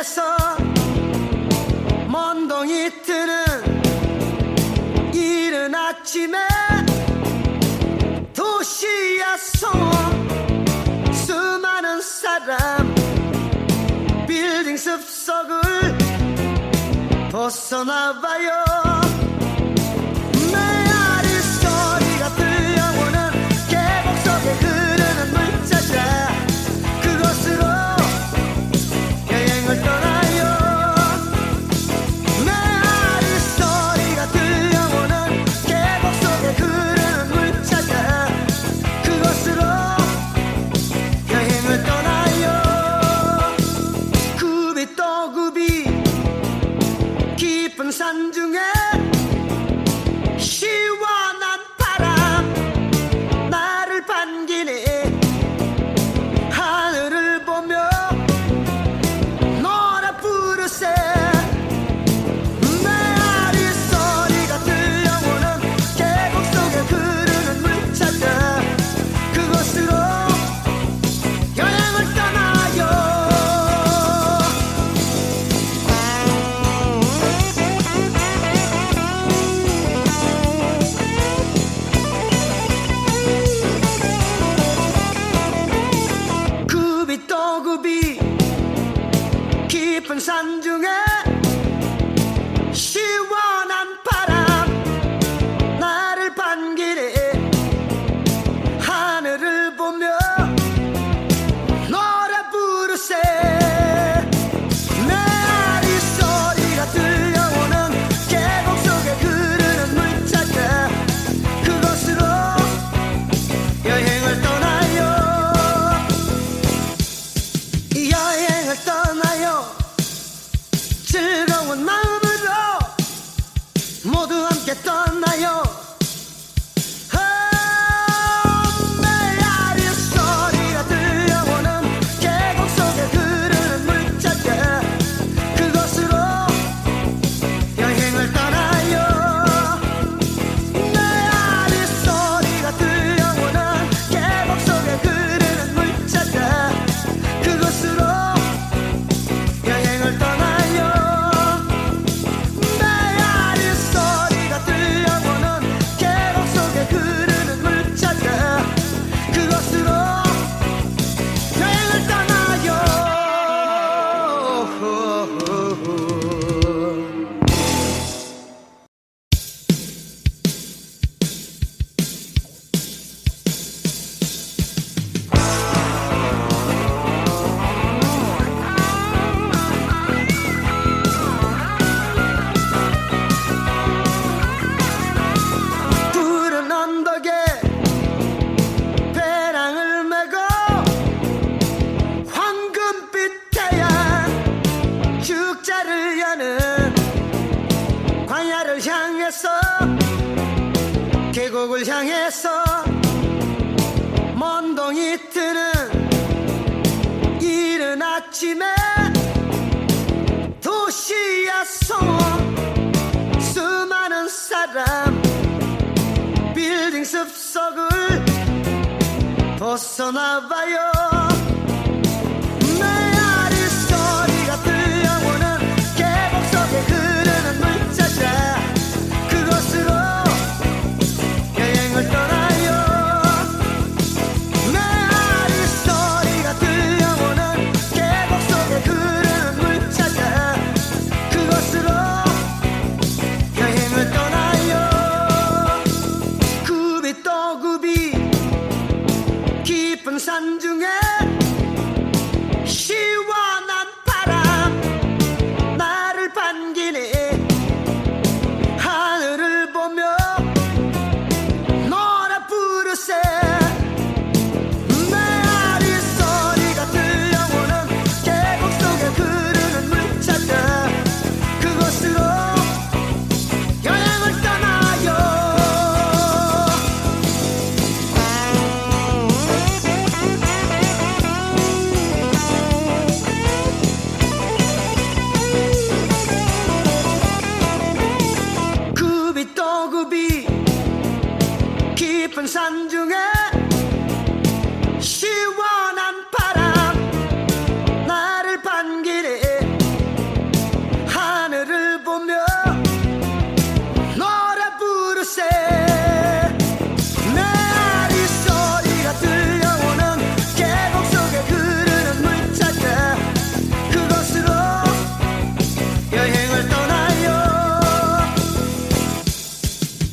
길에서 먼동이 트는 이른 아침에 도시야 소 수많은 사람 빌딩 숲속을 벗어나봐요. yourself. けたんだよ。 세상에서 먼동이 뜨는 이른 아침에 도시야 소원 수많은 사람 빌딩 숲속을 벗어나봐요. 예쁜 산 중에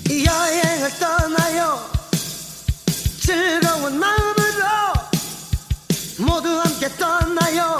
이 여행을 떠나요. 즐거운 마음으로 모두 함께 떠나요.